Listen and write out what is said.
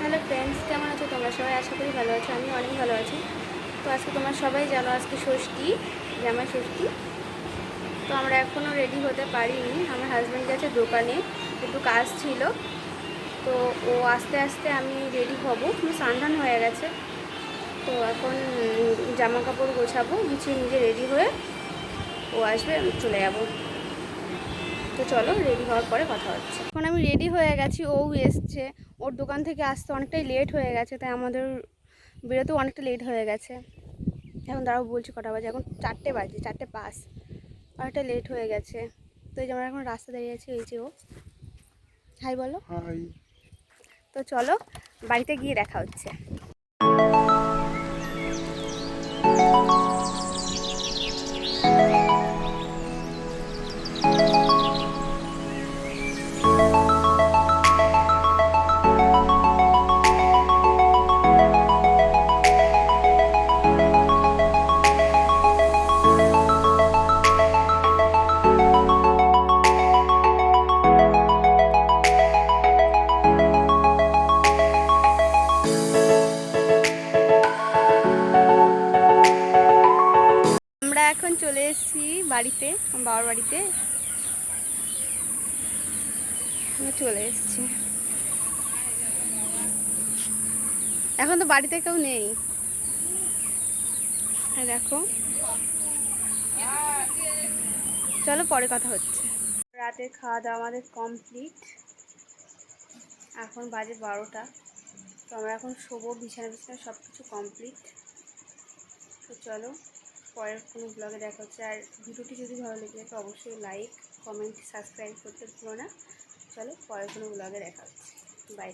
Hello friends কেমন আছো তোমরা? সবাই আশা করি ভালো আছো আমি অনেক ভালো আছি। তো আজকে তোমরা সবাই জানো আজকে ষষ্ঠী জামাই ষষ্ঠী। তো আমরা এখনও রেডি হতে পারিনি। আমার হাজব্যান্ড গেছে দোকানে, একটু কাজ ছিল। তো ও আস্তে আস্তে আমি রেডি হব। সান্ধান হয়ে গেছে। তো এখন জামা কাপড় গোছাবো, গুছিয়ে নিজে রেডি হয়ে ও আসবে, আমি চলে যাব। তো চলো রেডি হওয়ার পরে কথা হচ্ছে। এখন আমি রেডি হয়ে গেছি, ও এসছে। ওর দোকান থেকে আসতে অনেকটাই লেট হয়ে গেছে তাই আমাদের বেরোতেও অনেকটা লেট হয়ে গেছে। এখন দাঁড়াও বলছি কটা বাজে এখন চারটে বাজে চারটে পাস অনেকটা লেট হয়ে গেছে। তো এই যে আমরা এখন রাস্তা দাঁড়িয়ে আছি এই যে ও। হাই বলো। তো চলো বাড়িতে গিয়ে দেখা হচ্ছে। বাড়িতে, আমার বাবার বাড়িতে। চলে এসেছি। এখন তো বাড়িতে কেউ নেই। আর দেখো। চলো পরে কথা হচ্ছে। রাতে খাওয়া দাওয়া আমাদের কমপ্লিট। এখন বাজে বারোটা। তো আমরা এখন শোবো বিছানা বিছানা সব কিছু কমপ্লিট। তো চলো। পরের কোনো ব্লগে দেখা হচ্ছে। আর ভিডিওটি যদি ভালো লেগে থাকে, অবশ্যই লাইক কমেন্ট সাবস্ক্রাইব করতে ভুলো না। চলো পরের কোনো ব্লগে দেখা হচ্ছে। বাই